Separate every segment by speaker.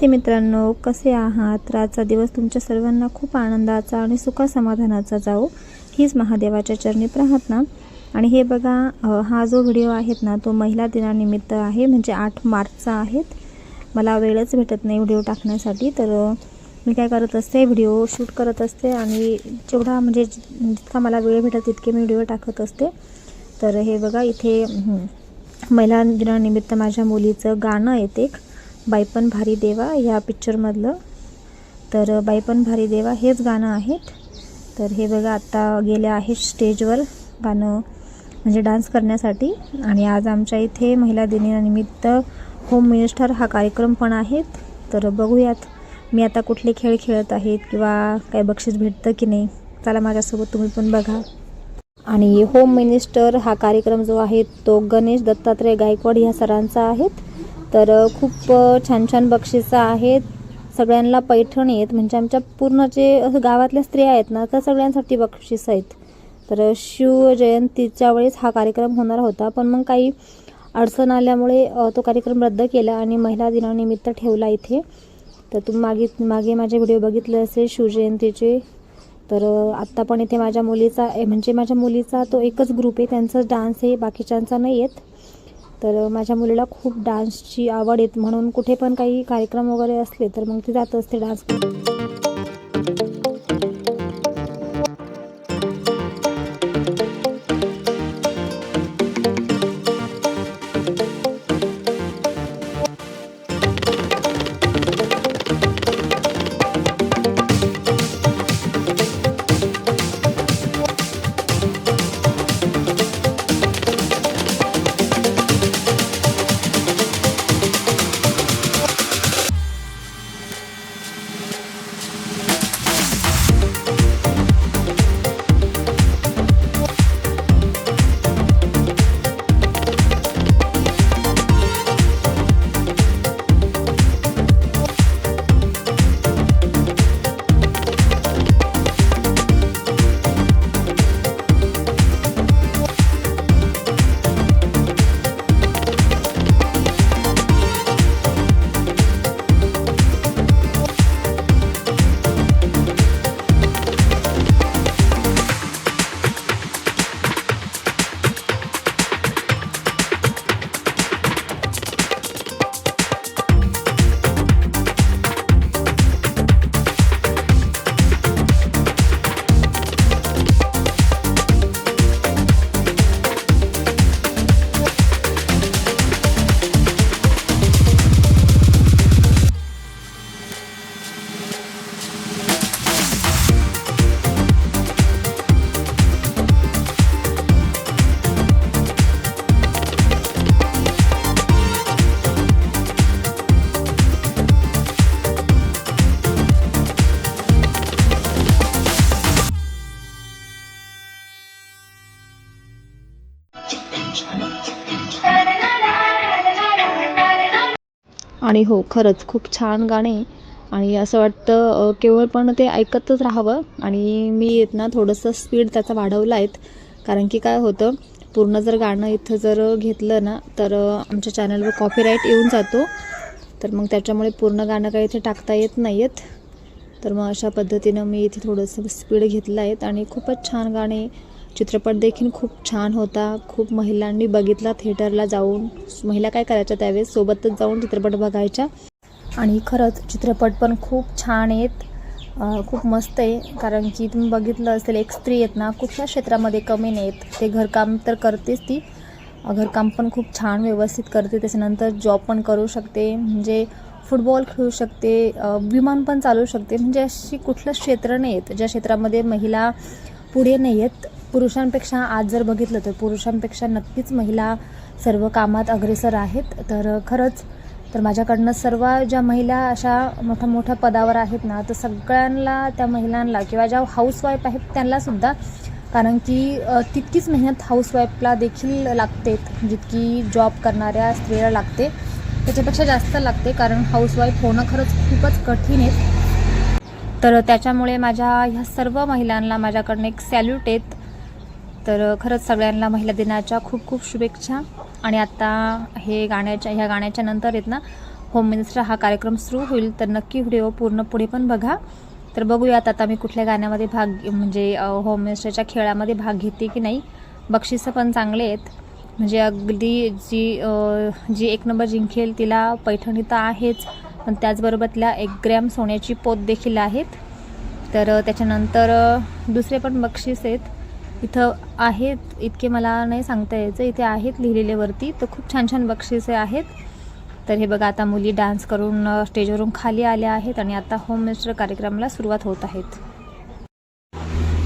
Speaker 1: नमस्ते मित्रांनो कसे आहात? तर आजचा दिवस तुमच्या सर्वांना खूप आनंदाचा आणि सुखासमाधानाचा जाओ हीच महादेवाच्या चरणी प्रार्थना. आणि हे बघा हा जो व्हिडिओ आहेत ना तो महिला दिनानिमित्त आहे म्हणजे आठ मार्चचा आहेत मला वेळच भेटत नाही व्हिडिओ टाकण्यासाठी तर मी काय करत असते व्हिडिओ शूट करत असते आणि जेवढा म्हणजे जितका मला वेळ भेटत तितके मी व्हिडिओ टाकत असते. तर हे बघा इथे महिला दिनानिमित्त माझ्या मुलीचं गाणं येते एक. बाई पण भारी देवा ह्या पिक्चरमधलं तर बाई पण भारी देवा हेच गाणं आहेत. तर हे बघा आत्ता गेल्या आहेत स्टेजवर गाणं म्हणजे डान्स करण्यासाठी. आणि आज आमच्या इथे महिला दिनानिमित्त होम मिनिस्टर हा कार्यक्रम पण आहेत. तर बघूयात मी आता कुठले खेळ खेळत आहेत किंवा काय बक्षीस भेटतं की नाही. चला माझ्यासोबत तुम्ही पण बघा. आणि होम मिनिस्टर हा कार्यक्रम जो आहे तो गणेश दत्तात्रय गायकवाड ह्या सरांचा आहेत तर खूप छान छान बक्षिसं आहेत. सगळ्यांना पैठणी आहेत. म्हणजे आमच्या पूर्ण जे असं गावातल्या स्त्रिया आहेत ना त्या सगळ्यांसाठी बक्षीस आहेत. तर शिवजयंतीच्या वेळेस हा कार्यक्रम होणार होता. पण मग काही अडचण आल्यामुळे तो कार्यक्रम रद्द केला आणि महिला दिनानिमित्त ठेवला इथे. तर तुम्ही मागे मागे माझे व्हिडिओ बघितले असेल शिवजयंतीचे तर आत्ता पण इथे माझ्या मुलीचा ए, म्हणजे माझ्या मुलीचा तो एकच ग्रुप आहे. त्यांचा डान्स आहे बाकीच्यांचा नाही आहेत तर माझ्या मुलीला खूप डान्सची आवड येत म्हणून कुठे पण काही कार्यक्रम वगैरे असले तर मग ती जात असते डान्स आणि हो खरंच खूप छान गाणे. आणि असं वाटतं केवळ पण ते ऐकतच राहावं. आणि मी येत ना थोडंसं स्पीड त्याचा वाढवला आहेत कारण की काय होतं पूर्ण जर गाणं इथं जर घेतलं ना तर आमच्या चॅनलवर कॉपीराईट येऊन जातो. तर मग त्याच्यामुळे पूर्ण गाणं काही इथे टाकता येत नाही आहेत तर मग अशा पद्धतीनं मी इथे थोडंसं स्पीड घेतलं आहेत आणि खूपच छान गाणे चित्रपट देखील खूप छान होता. खूप महिलांनी बघितला थिएटरला जाऊन. महिला काय करायच्या त्यावेळेस? सोबतच जाऊन चित्रपट बघायच्या. आणि खरंच चित्रपट पण खूप छान आहेत. खूप मस्त आहे. कारण की तुम्ही बघितलं असेल एक स्त्री आहेत ना कुठल्या क्षेत्रामध्ये कमी नाहीत. ते घरकाम तर करतेच ती. घरकाम पण खूप छान व्यवस्थित करते. त्याच्यानंतर जॉब पण करू शकते. म्हणजे फुटबॉल खेळू शकते. विमान पण चालवू शकते. म्हणजे अशी कुठलं क्षेत्र नाही आहेत ज्या क्षेत्रामध्ये महिला पुढे नाही आहेत पुरुषांपेक्षा आज जर बघितलं तर पुरुषांपेक्षा नक्कीच महिला सर्व कामात अग्रेसर आहेत. तर खरंच तर माझ्याकडनं सर्व ज्या महिला अशा मोठ्या मोठ्या पदावर आहेत ना तर सगळ्यांना त्या महिलांना किंवा ज्या हाऊसवाईफ आहेत त्यांनासुद्धा कारण की तितकीच मेहनत हाऊसवाईफला देखील लागते. जितकी जॉब करणाऱ्या स्त्रीला लागते त्याच्यापेक्षा जास्त लागते कारण हाऊसवाईफ होणं खरंच खूपच कठीण आहे. तर त्याच्यामुळे माझ्या ह्या सर्व महिलांना माझ्याकडनं एक सॅल्यूट आहेत तर खरंच सगळ्यांना महिला दिनाच्या खूप खूप शुभेच्छा. आणि आत्ता हे गाण्याच्या ह्या गाण्याच्या नंतर आहेत ना होम मिनिस्टर हा कार्यक्रम सुरू होईल. तर नक्की व्हिडिओ पूर्ण पुढे पण बघा. तर बघूयात आता मी कुठल्या गाण्यामध्ये भाग म्हणजे होम मिनिस्टरच्या खेळामध्ये भाग घेते की नाही. बक्षिसं पण चांगले आहेत. म्हणजे अगदी जी जी एक नंबर जिंकेल तिला पैठणी तर आहेच. पण त्याचबरोबर तिला एक ग्रॅम सोन्याची पोत देखील आहेत. तर त्याच्यानंतर दुसरे पण बक्षीस आहेत. इथं आहेत इतके मला नाही सांगता यायचं. इथे आहेत लिहिलेले वरती तर खूप छान छान बक्षिसे आहेत. तर हे बघा आता मुली डान्स करून स्टेजवरून खाली आल्या आहेत आणि आता होम मिनिस्टर कार्यक्रमाला सुरुवात होत आहेत.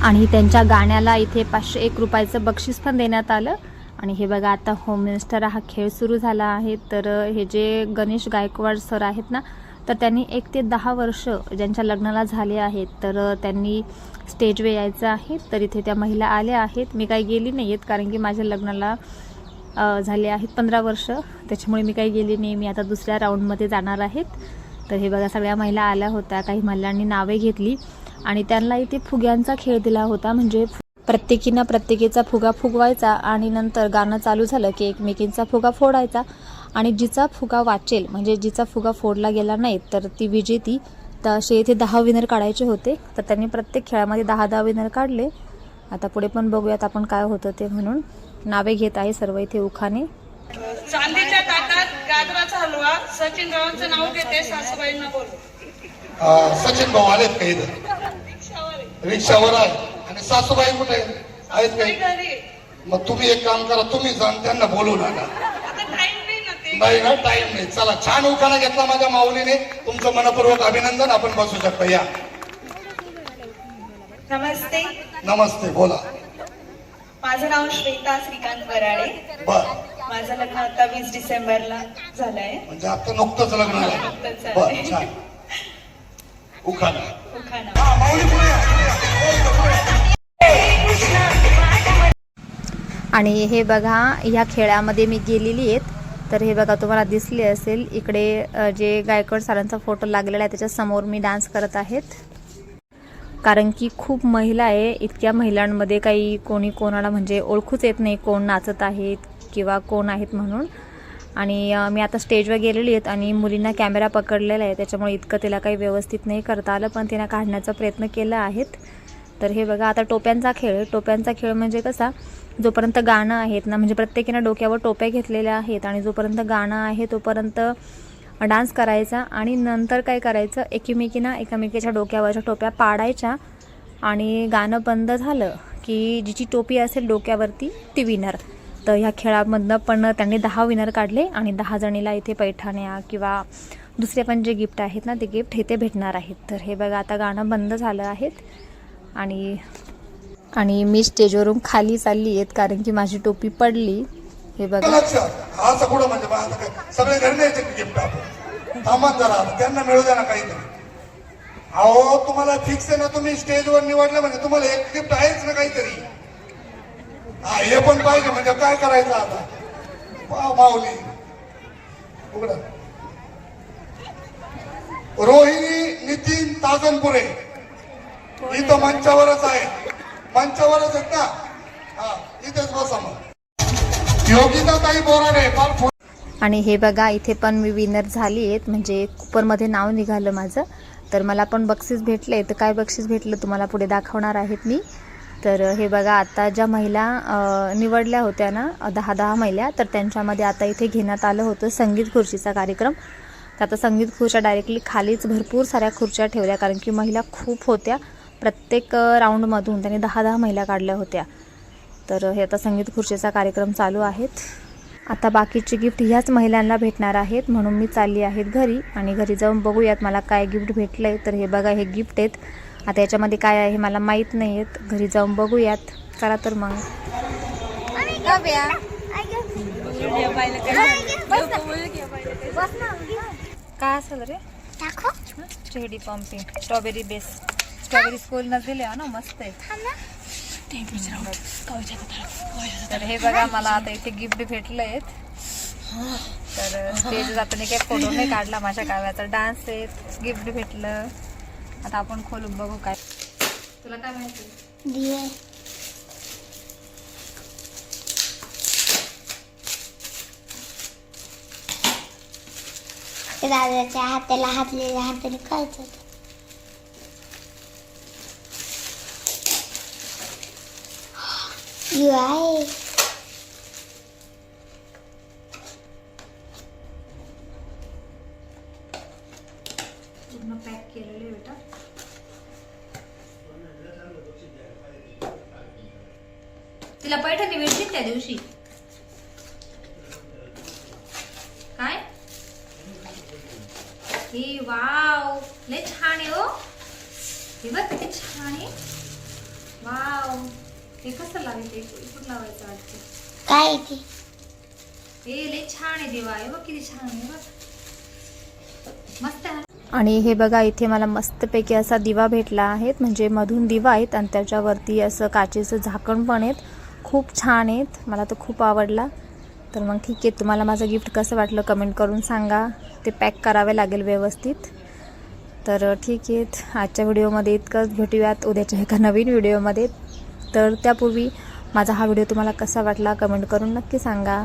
Speaker 1: आणि त्यांच्या गाण्याला इथे पाचशे एक रुपयाचं बक्षीस पण देण्यात आलं. आणि हे बघा आता होम मिनिस्टर हा खेळ सुरू झाला आहे. तर हे जे गणेश गायकवाड सर आहेत ना तर त्यांनी एक ते दहा वर्ष ज्यांच्या लग्नाला झाले आहेत तर त्यांनी स्टेजवर यायचं आहे तर इथे त्या महिला आल्या आहेत. मी काही गेली नाही आहेत कारण की माझ्या लग्नाला झाले आहेत पंधरा वर्ष. त्याच्यामुळे मी काही गेली नाही. मी आता दुसऱ्या राऊंडमध्ये जाणार आहेत. तर हे बघा सगळ्या महिला आल्या होत्या. काही महिलांनी नावे घेतली आणि त्यांना इथे फुग्यांचा खेळ दिला होता. म्हणजे प्रत्येकीनं प्रत्येकीचा फुगा फुगवायचा आणि नंतर गाणं चालू झालं की एकमेकींचा फुगा फोडायचा. आणि जिचा फुगा वाचेल म्हणजे जिचा फुगा फोडला गेला नाही तर ती विजेती तर असे इथे दहा विनर काढायचे होते तर त्यांनी प्रत्येक खेळामध्ये दहा दहा विनर काढले. आता पुढे पण बघूयात आपण काय होतं ते म्हणून. नावे घेत आहे सर्व इथे उखाणे.
Speaker 2: चांदीच्या ताटात गाजराचा हलवा. सचिन रावांचं नाव घेते सासूबाईंना बोल.
Speaker 3: सचिन भाऊ आलेत का इथं?
Speaker 2: रिक्षावर आहे.
Speaker 3: आणि सासूबाई कुठे आहेत? काही. मग तुम्ही एक काम करा तुम्ही जाऊन त्यांना बोलू नका
Speaker 2: नाही ना
Speaker 3: नाही ना टाइम नाही. चला छान उखाणा घेतला माझ्या माऊलीने. तुमचं मनपूर्वक अभिनंदन. आपण बसू शकता. या.
Speaker 2: नमस्ते.
Speaker 3: नमस्ते बोला.
Speaker 2: माझं नाव श्वेता श्रीकांत वराडे
Speaker 3: बर.
Speaker 2: माझं लग्न आता वीस डिसेंबरला झालंय.
Speaker 3: म्हणजे आता नुकतंच लग्न
Speaker 2: नुकतंच
Speaker 3: झालं
Speaker 2: झालंय.
Speaker 3: बर छान. उखाणा.
Speaker 2: उखाणा.
Speaker 3: हा, माऊली पुढे या, पुढे या.
Speaker 1: आणि हे बघा ह्या खेळामध्ये मी गेलेली आहेत. तर हे बघा तुम्हाला दिसले असेल इकडे जे गायकवाड सरांचा फोटो लागलेला आहे त्याच्यासमोर मी डान्स करत आहेत. कारण की खूप महिला आहे इतक्या महिलांमध्ये काही कोणी कोणाला म्हणजे ओळखूच येत नाही कोण नाचत आहेत किंवा कोण आहेत म्हणून. आणि मी आता स्टेजवर गेलेली आहेत आणि मुलींना कॅमेरा पकडलेला आहे त्याच्यामुळे इतकं तिला काही व्यवस्थित नाही करता आलं पण तिनं काढण्याचा प्रयत्न केला आहेत. तर हे बघा आता टोप्यांचा खेळ टोप्यांचा खेळ म्हणजे कसा जोपर्यंत गाणं आहेत ना म्हणजे प्रत्येकीनं डोक्यावर टोप्या घेतलेल्या आहेत आणि जोपर्यंत गाणं आहे तोपर्यंत डान्स करायचा आणि नंतर काय करायचं एकीमेकींना एकामेकीच्या डोक्यावरच्या टोप्या पाडायच्या आणि गाणं बंद झालं की जिची टोपी असेल डोक्यावरती ती विनर तर ह्या खेळामधनं पण त्यांनी दहा विनर काढले आणि दहा जणीला इथे पैठाण्या किंवा दुसरे पण जे गिफ्ट आहेत ना ते गिफ्ट हे ते भेटणार आहेत. तर हे बघा आता गाणं बंद झालं आहेत आणि आणि मी स्टेजवरून खाली चालली आहेत कारण की माझी टोपी पडली. हे बघा.
Speaker 3: लक्षात असं कुठं म्हणजे सगळे घरी द्यायचे गिफ्ट जरा त्यांना मिळू द्या ना काहीतरी. अहो तुम्हाला फिक्स आहे ना तुम्ही स्टेजवर निवडलं म्हणजे तुम्हाला एक गिफ्ट आहेच ना काहीतरी. हा हे पण पाहिजे म्हणजे काय करायचं आता? माऊली. उघडा. रोहिणी नितीन ताजनपुरे. इथं मंचावरच आहे मंचावरच आहेत ना हा इथेच बसा मग. योगिता काही बोराडे फार
Speaker 1: आणि हे बघा इथे पण मी विनर झाली आहेत म्हणजे कुपरमध्ये नाव निघालं माझं. तर मला पण बक्षीस भेटले. तर काय बक्षीस भेटलं तुम्हाला पुढे दाखवणार आहेत मी. तर हे बघा आता ज्या महिला निवडल्या होत्या ना दहा दहा महिला तर त्यांच्यामध्ये आता इथे घेण्यात आलं होतं संगीत खुर्चीचा कार्यक्रम. तर आता संगीत खुर्च्या डायरेक्टली खालीच भरपूर साऱ्या खुर्च्या ठेवल्या कारण की महिला खूप होत्या. प्रत्येक राऊंडमधून त्यांनी दहा दहा महिला काढल्या होत्या. तर हे आता संगीत खुर्चीचा कार्यक्रम चालू आहेत. आता बाकीचे गिफ्ट ह्याच महिलांना भेटणार आहेत म्हणून मी चालली आहेत घरी आणि घरी जाऊन बघूयात मला काय गिफ्ट भेटलं आहे तर हे बघा हे गिफ्ट आहेत. आता याच्यामध्ये काय आहे हे मला माहीत नाही आहेत घरी जाऊन बघूयात. चला तर मग. काय असेल रे? Steady pumping strawberry base. Strawberry school दिले ना मस्त आहे. तर हे बघा मला आता इथे गिफ्ट भेटलं आहेत तर स्टेज जाताना काही फोटो नाही काढला माझ्या काव्याचा डान्स आहे गिफ्ट भेटलं. आता आपण खोलून बघू काय. तुला काय माहिती?
Speaker 4: दादाच्या हाताला हातलेल्या हाताने खायचं होतं. यू
Speaker 1: पूर्ण पॅक केलेले बेटा तिला पैठणी भेटली त्या दिवशी. काय? हे वाव लय छान आहे हो. हे बघ किती छान आहे. वाव. हे कसं लावायचं? इकडून लावायचं वाटतं.
Speaker 4: काय आहे ते?
Speaker 1: हे लय छान आहे देवा. हे बघ किती छान आहे बघ. मस्त आहे. आणि हे बघा इथे मला मस्तपैकी असा दिवा भेटला आहे म्हणजे मधून दिवा आहेत आणि त्याच्यावरती असं काचेचं झाकण पण आहेत. खूप छान आहेत. मला तो खूप आवडला. तर मग ठीक आहे. तुम्हाला माझं गिफ्ट कसं वाटलं कमेंट करून सांगा. ते पॅक करावे लागेल व्यवस्थित. तर ठीक आहे. आजच्या व्हिडिओमध्ये इतकंच. भेटूयात उद्याच्या एका नवीन व्हिडिओमध्ये तर त्यापूर्वी माझा हा व्हिडिओ तुम्हाला कसा वाटला कमेंट करून नक्की सांगा.